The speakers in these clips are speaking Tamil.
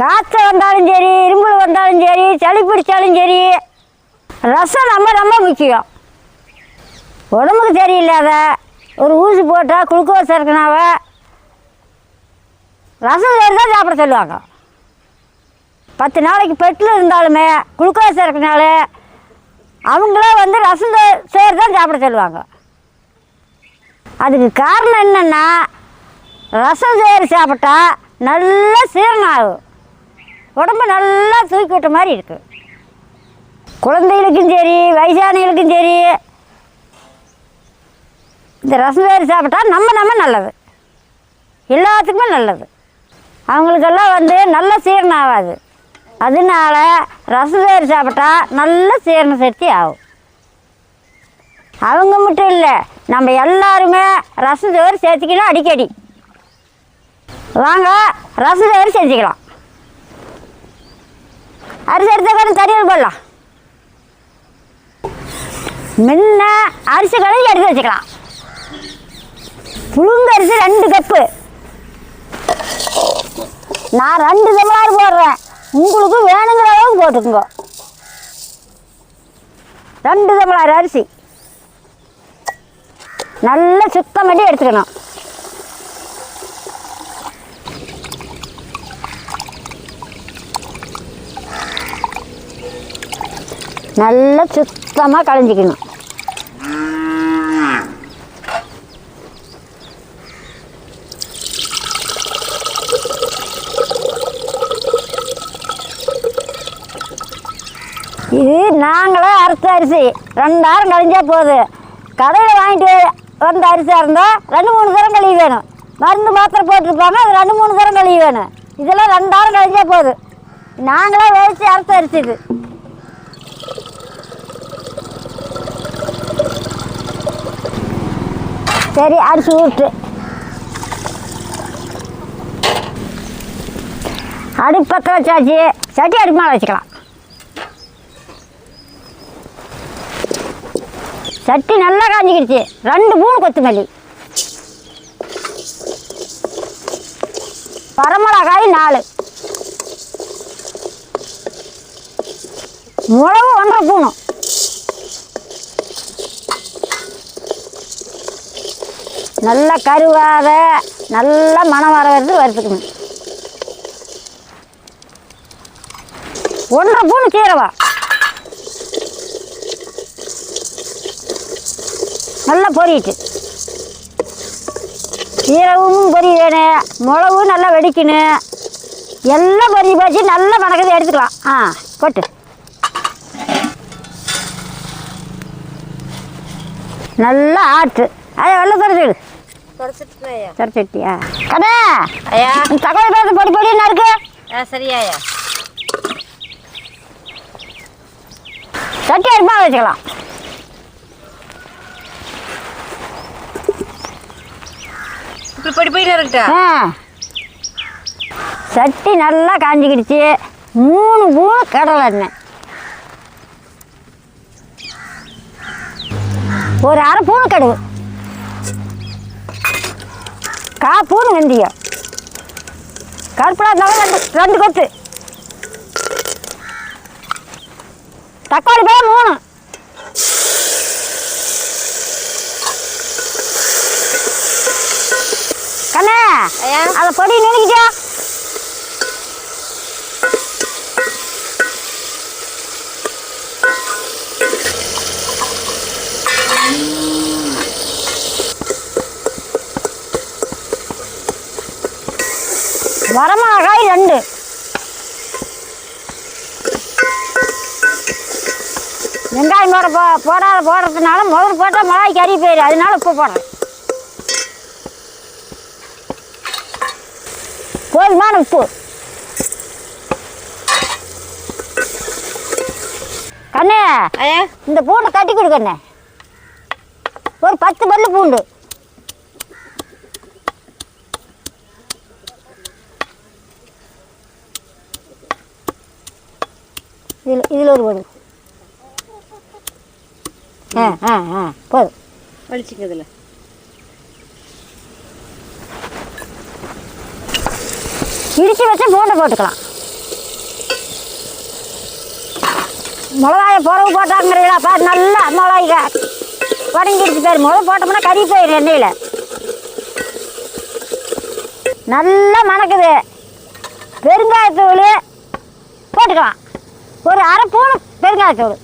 காற்று வந்தாலும் சரி இரும்பல் வந்தாலும் சரி சளி பிடிச்சாலும் சரி ரசம் ரொம்ப ரொம்ப முக்கியம். உடம்புக்கு சரியில்லாத ஒரு ஊசி போட்டால் குளுக்கோஸ் இருக்கனாவ ரசம் சரி தான் சாப்பிட சொல்லுவாங்க. பத்து நாளைக்கு பெட்டில் இருந்தாலுமே குளுக்கோஸ் இருக்கனால அவங்களே வந்து ரசம் சேர் தான் சாப்பிட சொல்லுவாங்க. அதுக்கு காரணம் என்னென்னா ரசம் சேறு சாப்பிட்டா நல்லா சீரணம் ஆகும். உடம்பு நல்லா தூக்கி விட்ட மாதிரி இருக்குது குழந்தைகளுக்கும் சரி வயசானவங்களுக்கும் சரி இந்த ரசம் சேறு சாப்பிட்டா நம்ம நம்ம நல்லது. எல்லாத்துக்குமே நல்லது. அவங்களுக்கெல்லாம் வந்து நல்ல சீரணம் ஆகாது. அதனால ரசம் சாப்பிட்டா நல்ல சீரண சக்தி ஆகும். அவங்க மட்டும் இல்லை நம்ம எல்லாருமே ரசம் சோறு சேர்த்துக்கணும் அடிக்கடி. வாங்க ரசம் சேர்த்துக்கலாம். அரிசி எடுத்த கொஞ்சம் தறியல் போடலாம். முன்ன அரிசி கழுவி எடுத்து வச்சுக்கலாம். புழுங்க அரிசி ரெண்டு கப்பு. நான் ரெண்டு தமிழாறு போடுறேன். உங்களுக்கு வேணுங்கிற அளவுக்கு போட்டுக்குங்க. ரெண்டு தமிழாறு அரிசி. நல்லா சுத்தம் பண்ணி எடுத்துக்கணும். நல்லா சுத்தமாக களைஞ்சிக்கணும் இது அரிசி ரெண்டு நேரம் கழிஞ்சா போதும் கடையில் வாங்கிட்டு வந்த அரிசியாக இருந்தால் ரெண்டு மூணு தரம் கழுவி வேணும். மருந்து மாத்திரை போட்டிருப்பாங்க அது ரெண்டு மூணு தரம் கழுவி வேணும். இதெல்லாம் ரெண்டாயிரம் கழிஞ்சா போதும் நாங்களே வேவிச்சு அரைச்ச அரிசி இது. சரி அரிசி ஊட்டு அடுப்பு பற்ற வச்சாச்சு. சட்டி அடுப்பு மேலே வச்சுக்கலாம். சட்டி நல்லா காஞ்சிக்கிடுச்சு. ரெண்டு மூணு கொத்தமல்லி. வரமிளகாய் நாலு. மிளகு ஒன்றரை பூணும் நல்லா கருவாத நல்லா மனம் வர வருது வறுத்துக்கணும். ஒன்றரை பூணு சீரகம். நல்லா பொரியிட்டு சீரகமும் பொரி வேணும் மிளகும் நல்லா வெடிக்கணும் எல்லாம் பொரி போச்சு. நல்லா மணக்கதை எடுத்துக்கலாம். ஆ போட்டு. நல்லா ஆட்டு. அதை வெள்ளை துறைச்சிடு குறைச்சிட்டு ஐயா. துறைச்சிட்டியா கடை! ஐயா. தகவல் பேச பொடி பொடி என்ன இருக்கு? ஆ சரியா ஐயா. சட்டி வச்சுக்கலாம். இப்படி போயிட்டு சட்டி நல்லா காஞ்சிக்கிடுச்சு. மூணு பூணு கடலை எண்ணெய். ஒரு அரை பூனை கடுகு. கா பூணு வெந்தயம். கருப்படா இருந்தாலும் ரெண்டு ரெண்டு கொத்து. தக்காளி பழம் மூணு. கண்ணே அதை பொடி நினைக்கிட்டா வரமிளகாய் ரெண்டு. வெங்காயம் போட போ போடாத போடுறதுனால முதல்ல போட்டால் மிளகாய் கறி போயிடும் அதனால உப்பு போடுறேன். போதுமான உப்பு. கண்ணே இந்த பூண்டை தட்டி கொடு கண்ணே. ஒரு பத்து பல்லு பூண்டு. இதில் இதில் ஒரு பல்லு ஆ ஆ ஆ போதும். வலிச்சுக்கிறதுல இடித்து வச்சு பூண்டை போட்டுக்கலாம். மிளகாய புறவு போட்டாங்கிறீங்களா பாரு நல்லா மிளகாய்க வதங்கிடுச்சு பேர். மிளகு போட்டோம்னா கறி போயிடும் எண்ணெயில். நல்லா மணக்குது. பெருங்காயத்தூள் போட்டுக்கலாம். ஒரு அரை பூணு பெருங்காயத்தூள்.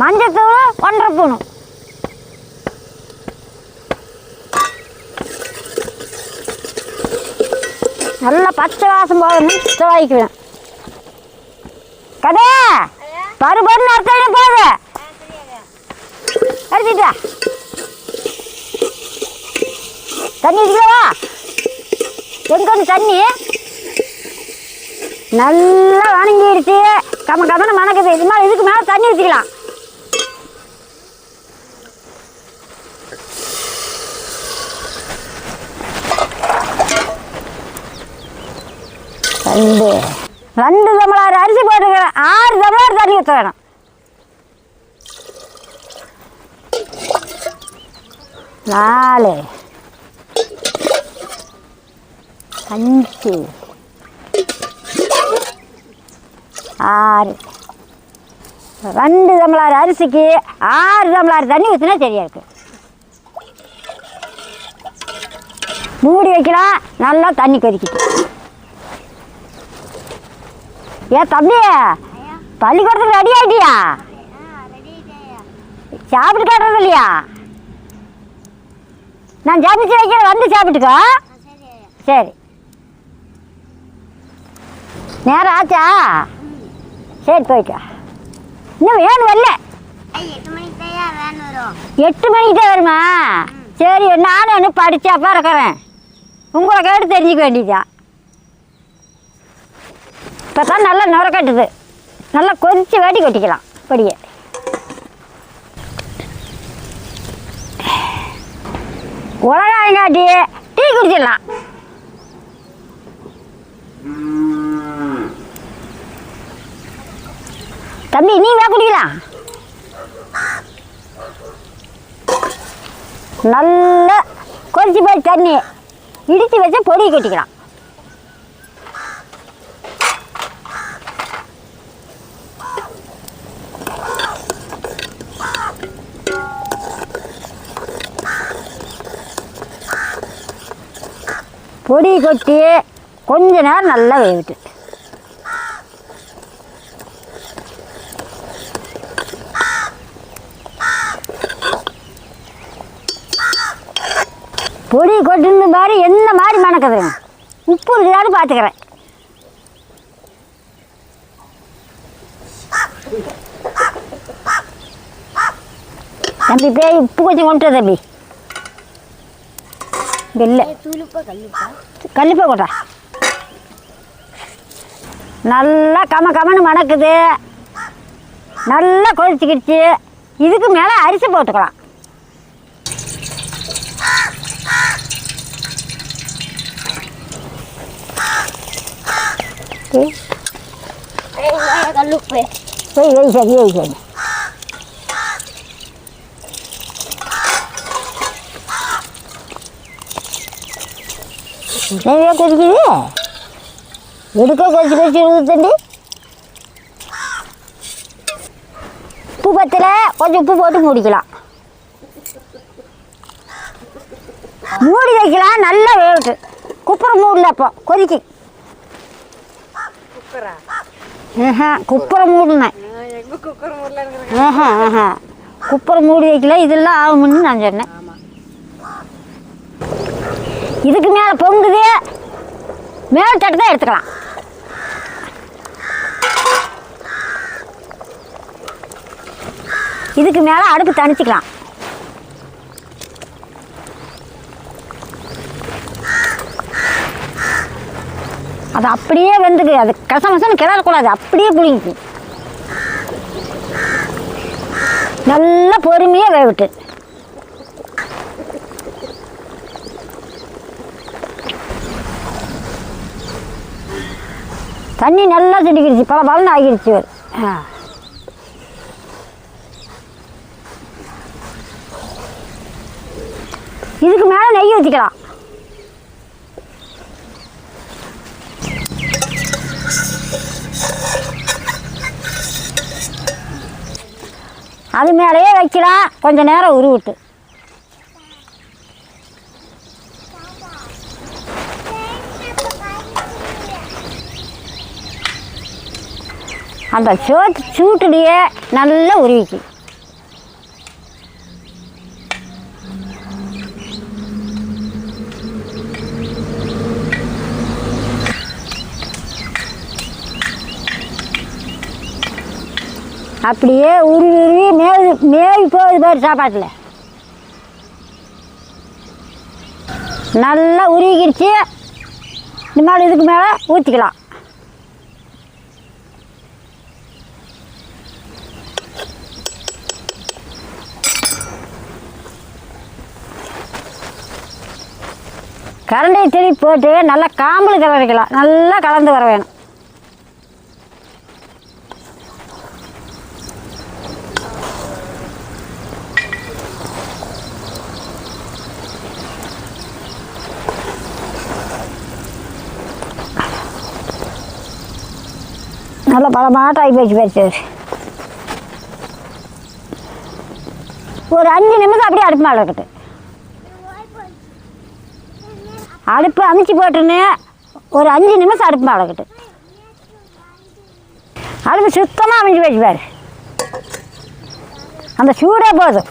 மஞ்சத்தூள் ஒன்றரை பூணும் நல்லா பச்சை வாசம் போகணும் துவைக்குவேன் கடை பரு பருன்னு அர்த்தம் போகுது? அடிச்சுட்டா தண்ணி வச்சுக்கவா எங்க வந்து தண்ணி? நல்லா வணங்கிடுச்சு கம கமன்னு மணக்குது இது மாதிரி இதுக்கு மேலே தண்ணி வச்சுக்கலாம். ரெண்டு ரெண்டு தமிழாறு அரிசி போட்டுக்கிறேன் ஆறு தமிழாறு தண்ணி ஊற்ற வேணும் நாலு அஞ்சு ஆறு ரெண்டு தமிழாறு அரிசிக்கு ஆறு தமிழாறு தண்ணி ஊற்றினா சரியா இருக்கு மூடி வைக்கலாம் நல்லா தண்ணி கொதிக்கிட்டு ஏன் தம்பி பள்ளிக்கூடத்துக்கு ரெடி ஆயிட்டியா? சாப்பிட்டு காட்டுறது இல்லையா? நான் சமைச்சு வைக்கிறேன் வந்து சாப்பிட்டுக்கோ. சரி நேரம் ஆச்சா? சரி போயிட்டு. இன்னும் வேணும் வரல. எட்டு மணிக்கு தான் வரும். எட்டு மணிக்கு தான் வருமா சரி நானும் இன்னும் படிச்சாப்பா இருக்கிறேன். உங்களை கேட்டு தெரிஞ்சுக்க வேண்டியதா இப்போ தான் நல்லா நுரக்கட்டுது நல்லா கொதித்து வாட்டி கொட்டிக்கலாம். படியே உலகாயங்காட்டி டீ குடிச்சிடலாம். தம்பி நீ வே குடிக்கலாம். நல்லா கொதிச்சு போய் தண்ணி இடித்து வச்சு பொடி கொட்டிக்கலாம். பொடி கொட்டி கொஞ்ச நேரம் நல்லா வேவிட்டு. பொடி கொட்டுன்னு மாதிரி என்ன மாதிரி மணக்குதுங்க உப்பு இருக்குதான்னு பார்த்துக்கிறேன். தம்பி பேய் உப்பு கொஞ்சம் கொண்டு தம்பி. தூளுப்பா கல்லுப்பா. கொட்டா. நல்லா கம கமன்னு மணக்குது. நல்லா கொதிச்சுக்கிடுச்சு. இதுக்கு மேலே அரிசி போட்டுக்கலாம். சரி ஏய் சரி. நிறைய கொதிக்குது எடுக்க கொதிச்சு கொதிச்சு ஊற்றுண்டி உப்பு பத்தில் கொஞ்சம் உப்பு போட்டு மூடிக்கலாம் மூடி வைக்கலாம் நல்லா வேகட்டு குப்பரை மூடல அப்போ கொதிக்கு குக்கரா ஆஹா குப்பரை மூடினேன் எங்க ஆஹா. ஆஹா குப்பரை மூடி வைக்கல இதெல்லாம் ஆகும்னு நான் சொன்னேன். இதுக்கு மேலே பொங்குது. மேல் தட்டு தான் எடுத்துக்கலாம். இதுக்கு மேலே அடுப்பு தணிச்சிக்கலாம் அது அப்படியே வந்துக்கு அது கசமசன்னு கிளறக்கூடாது அப்படியே புளிங்கி நல்லா பொறுமையாக வேகட்டு தண்ணி நல்லா சுண்டிக்கிடுச்சு பல பலன் ஆகிடுச்சு ஆ. இதுக்கு மேலே நெய் ஊற்றிக்கலாம் அது மேலேயே வைக்கலாம். கொஞ்சம் நேரம் உருவிட்டு. அந்த சோத்து சூட்டுலேயே நல்லா உருவிக்கும் அப்படியே உருவி உருவி மேவி மேவி போகுது பேர் சாப்பாட்டில். நல்லா உருவிக்கிடுச்சு இந்த மாதிரி இதுக்கு மேலே ஊற்றிக்கலாம் கரண்டை திருப்பி போட்டு நல்லா காம்பல் கலரிக்கலாம் நல்லா கலந்து வர வேணும். நல்லா பலமாட்டம் ஆகி போச்சு போச்சு ஒரு அஞ்சு நிமிஷம் அப்படியே அடுப்பு மேலே இருக்கட்டும். அடுப்பு அமுச்சு போட்டுன்னு ஒரு அஞ்சு நிமிஷம் அடுப்பு மேலே அடுப்பு சுத்தமாக அமைஞ்சு வச்சுப்பார் அந்த சூடே போதும்.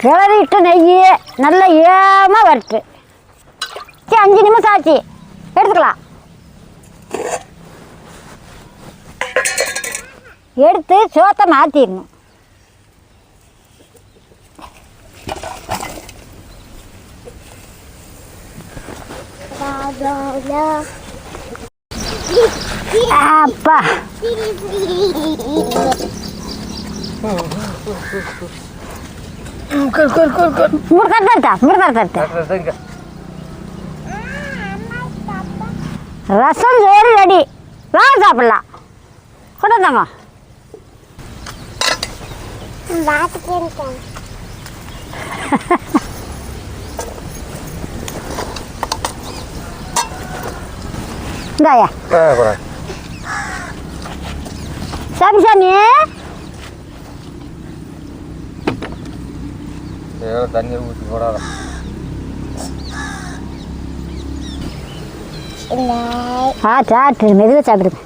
கிளறிட்டு நெய் நல்லா ஏமா வரட்டு சரி அஞ்சு நிமிஷம் ஆச்சு. எடுத்துக்கலாம். எடுத்து சோத்தை மாற்றிடணும் அப்பா மூணு தட்டு தட்டா மூணு தட்டு தட்டு ரசம் சோறு ரெடி வாங்க சாப்பிடலாம் கொண்டு வந்தாங்க இந்தாயா சாமி சாமி தண்ணி ஊற்றி போடாத ஆ சாப்பிட்டு மெதுவாக சாப்பிடுங்க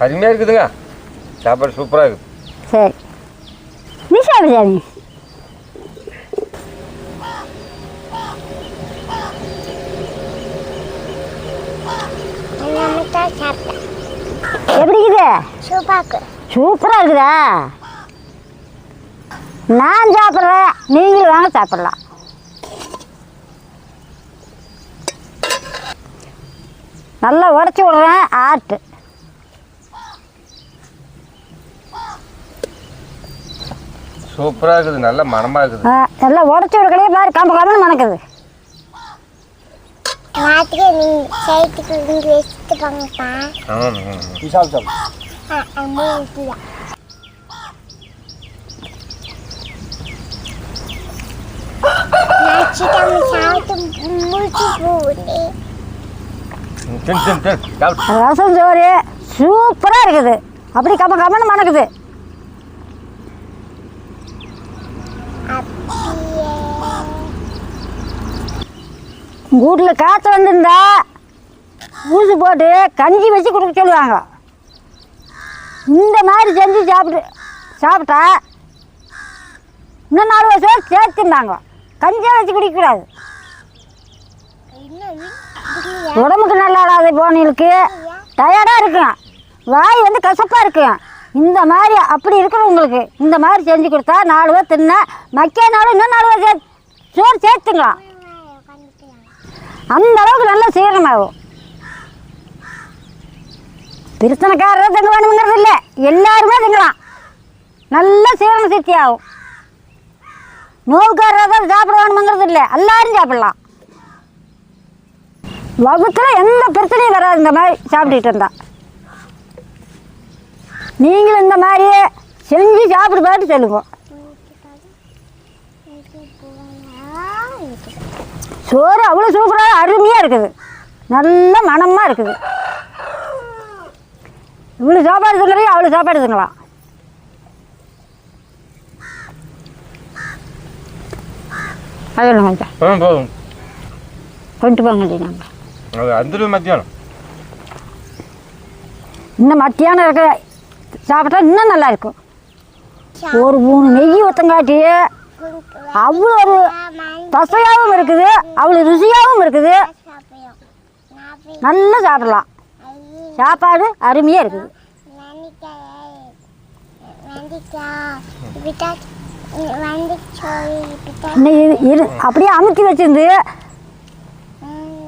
அருமையாக இருக்குதுங்க சாப்பாடு சூப்பராக இருக்குது சரி நீ சாப்பிடு சாமி எப்படி இருக்குது சூப்பாக்கு சூப்பராக இருக்குதா? நான் சாப்பிட்றேன் நீங்களும் வாங்க சாப்பிடலாம். நல்லா உடச்சி விட்றேன் ஆட்டு. சூப்பராக இருக்குது. நல்ல மனமாக இருக்குது. நல்லா உடச்சி விடுக்கலையே பாரு கம்ப கம்பன்னு மணக்குது. நாட்டுக்கு நீ சைட்டுக்கு இங்கே வச்சுட்டு போங்கப்பா ஆமாம் ஆமாம் ரசம் சோறு சூப்பராக இருக்குது. அப்படி கம கமன்னு மணக்குது. அப்படியே வீட்டில் காற்று வந்திருந்தா ஊசி போட்டு கஞ்சி வச்சு கொடுக்க சொல்லுவாங்க. இந்த மாதிரி செஞ்சு சாப்பிட்டு சாப்பிட்டா இன்னும் நாலு வருஷம் சேர்த்துருந்தாங்க கஞ்சியாக வச்சு குடிக்கக்கூடாது உடம்புக்கு நல்லா இல்லாத போனவங்களுக்கு டயர்டாக இருக்கும் வாய் வந்து கசப்பாக இருக்கும் இந்த மாதிரி அப்படி இருக்கிறவங்களுக்கு இந்த மாதிரி செஞ்சு கொடுத்தா நாலு பேர் தின்ன மக்கிய நாளும் இன்னும் நாலு பேர் சே சோறு சேர்த்துக்கலாம். அந்த அளவுக்கு நல்லா சீரணமாகும் திருத்தனக்காரரை திங்க வேணுங்கிறது இல்லை. எல்லாருமே தங்கலாம். நல்ல சீரண சக்தி ஆகும். நோவுக்காரரை தான் சாப்பிட வேணுங்கிறது இல்லை. எல்லாரும் சாப்பிடலாம். வகுத்தில் எந்த பிரச்சனையும் வராது இந்த மாதிரி சாப்பிட்டுட்டு இருந்தா. நீங்களும் இந்த மாதிரி செஞ்சு சாப்பிட்டு பார்த்து சொல்லுங்க. சோறு அவ்வளோ சூப்பராக அருமையாக இருக்குது. நல்ல மனமாக இருக்குது. இவ்வளோ சாப்பாடு திங்குறீங்க அவ்வளோ சாப்பாடு திங்கலாம் அதில் கொஞ்சம். போதும் போதும். கொண்டு போங்க நாங்கள் மத்தியானம். இன்னும் மத்தியானம் இருக்க சாப்பிட்டா இன்னும் நல்லா இருக்கும். ஒரு மூணு நெய் ஊற்றங்காட்டி அவ்வளோ ஒரு பசையாகவும் இருக்குது அவ்வளோ ருசியாகவும் இருக்குது. நல்லா சாப்பிடலாம். சாப்பாடு அருமையாக இருக்குது. இது அப்படியே அமுக்கி வச்சிருந்து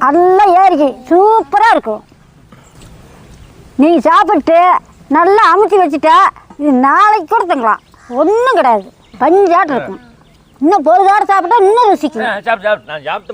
நல்லா ஏறிக்கி சூப்பராக இருக்கும். நீங்கள் சாப்பிட்டு நல்லா அமுத்தி வச்சுட்டா இது நாளைக்கு கூட தங்கலாம். ஒன்றும் கிடையாது. பஞ்சாட்டம் இருக்கும். இன்னும் பொழுதாடு சாப்பிட்டா இன்னும் ருசிக்கும்.